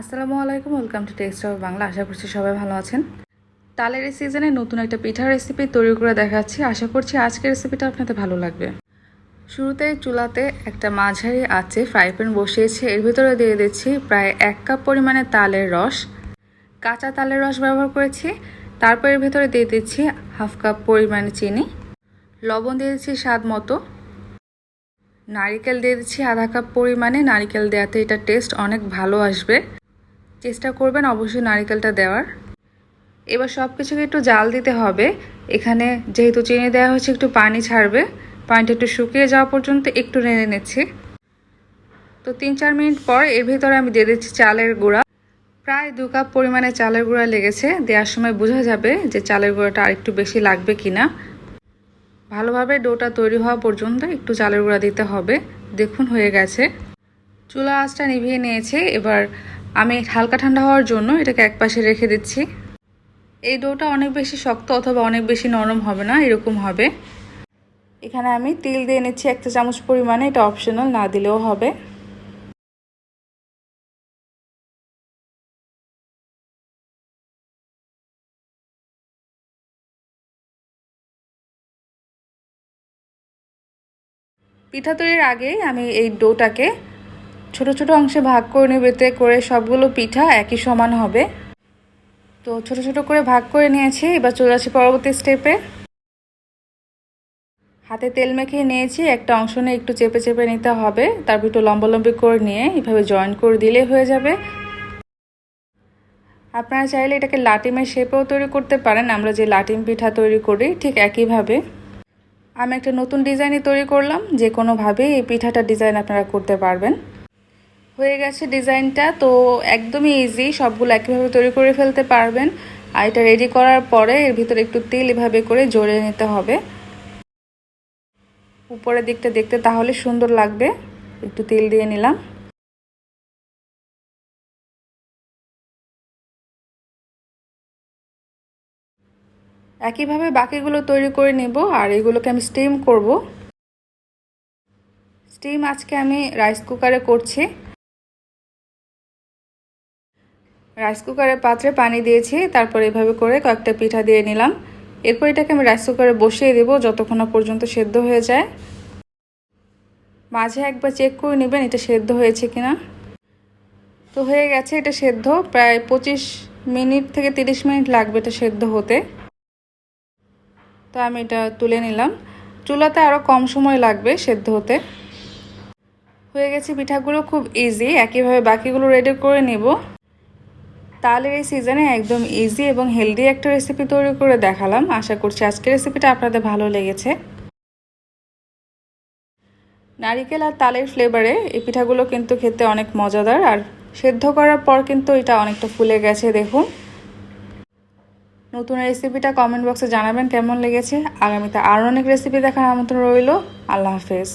আসসালামু আলাইকুম welcome to text of Bangla আশা করছি সবাই ভালো আছেন। তালের এই সিজনে নতুন একটা পিঠার রেসিপি তৈরি করে দেখাচ্ছি। আশা করছি আজকের রেসিপিটা আপনাদের ভালো লাগবে। শুরুতে চুলাতে একটা মাঝারি আছে ফ্রাই প্যান বসিয়েছি। এর ভিতরে দিয়ে দিচ্ছি প্রায় এক কাপ পরিমাণে তালের রস। কাঁচা তালের রস ব্যবহার করেছি। তারপর এর ভিতরে দিয়ে দিচ্ছি হাফ কাপ পরিমাণে চিনি। লবণ দিয়ে দিচ্ছি স্বাদ মতো। নারিকেল দিয়ে দিচ্ছি আধা কাপ পরিমাণে। নারিকেল দেওয়াতে এটা টেস্ট অনেক ভালো আসবে। চেষ্টা করবেন অবশ্যই নারিকেলটা দেওয়ার। এবার সব কিছুকে একটু জাল দিতে হবে। এখানে যেহেতু চিনি দেওয়া হচ্ছে একটু পানি ছাড়বে। পানিটা একটু শুকিয়ে যাওয়া পর্যন্ত একটু নেড়ে নিচ্ছি। তো তিন চার মিনিট পর এর ভিতরে আমি দিয়ে দিচ্ছি চালের গুঁড়া। প্রায় দু কাপ পরিমাণে চালের গুঁড়া লেগেছে। দেওয়ার সময় বোঝা যাবে যে চালের গুঁড়াটা আর একটু বেশি লাগবে কিনা। ভালোভাবে ডোটা তৈরি হওয়া পর্যন্ত একটু চালের গুঁড়া দিতে হবে। দেখুন হয়ে গেছে। চুলা আঁচটা নিভিয়ে নিয়েছে। এবার আমি হালকা ঠান্ডা হওয়ার জন্য এটাকে একপাশে রেখে দিচ্ছি। এই ডোটা অনেক বেশি শক্ত অথবা অনেক বেশি নরম হবে না, এরকম হবে। এখানে আমি তিল দিয়ে নিচ্ছি একটা চামচ পরিমাণে, এটা অপশনাল না দিলেও হবে। পিঠা তৈরির আগে আমি এই ডোটাকে ছোট ছোট অংশে ভাগ করে নেব এতে করে সবগুলো পিঠা একই সমান হবে। তো ছোট ছোট করে ভাগ করে নিয়েছি, এবার চলে আসি পরবর্তী স্টেপে হাতে তেল মেখে নিয়েছি, একটা অংশ নিয়ে একটু চেপে চেপে নিতে হবে তারপর একটু লম্বালম্বি করে নিয়ে এভাবে জয়েন করে দিলে হয়ে যাবে। আপনারা চাইলে এটাকে লাটিমের শেপেও তৈরি করতে পারেন, আমরা যে লাটিম পিঠা তৈরি করি ঠিক একইভাবে। আমি একটা নতুন ডিজাইনই তৈরি করলাম যে কোনোভাবে এই পিঠাটা ডিজাইন আপনারা করতে পারবেন। হয়ে গেছে ডিজাইনটা, তো একদমই ইজি সবগুলো একইভাবে তৈরি করে ফেলতে পারবেন। আর এটা রেডি করার পরে এর ভিতরে একটু তেল এভাবে করে জড়িয়ে নিতে হবে। উপরের দিকটা দেখতে তাহলে সুন্দর লাগবে। একটু তেল দিয়ে নিলাম। একইভাবে বাকিগুলো তৈরি করে নেব, আর এগুলোকে আমি স্টিম করব। স্টিম আজকে আমি রাইস কুকারে করছি। রাইস কুকারের পাত্রে পানি দিয়েছি, তারপর এভাবে করে কয়েকটা পিঠা দিয়ে নিলাম। এরপর এটাকে আমি রাইস কুকারে বসিয়ে দেবো যতক্ষণ না পর্যন্ত সেদ্ধ হয়ে যায়। মাঝে একবার চেক করে নেবেন এটা সেদ্ধ হয়েছে কিনা। তো হয়ে গেছে, এটা সেদ্ধ। প্রায় পঁচিশ মিনিট থেকে তিরিশ মিনিট লাগবে এটা সেদ্ধ হতে। তো আমি এটা তুলে নিলাম। চুলাতে আরও কম সময় লাগবে সেদ্ধ হতে। হয়ে গেছে পিঠাগুলো খুব ইজি একইভাবে বাকিগুলো রেডি করে নেব। তাহলে এই সিজনে একদম ইজি এবং হেলদি একটা রেসিপি তৈরি করে দেখালাম। আশা করছি আজকের রেসিপিটা আপনাদের ভালো লেগেছে। নারিকেল আর তালের ফ্লেভারে এই পিঠাগুলো কিন্তু খেতে অনেক মজাদার। আর সেদ্ধ করার পর কিন্তু এটা অনেকটা ফুলে গেছে, দেখুন। নতুন রেসিপিটা কমেন্ট বক্সে জানাবেন কেমন লেগেছে। আগামীতে আরও অনেক রেসিপি দেখার আমন্ত্রণ রইল। আল্লাহ হাফেজ।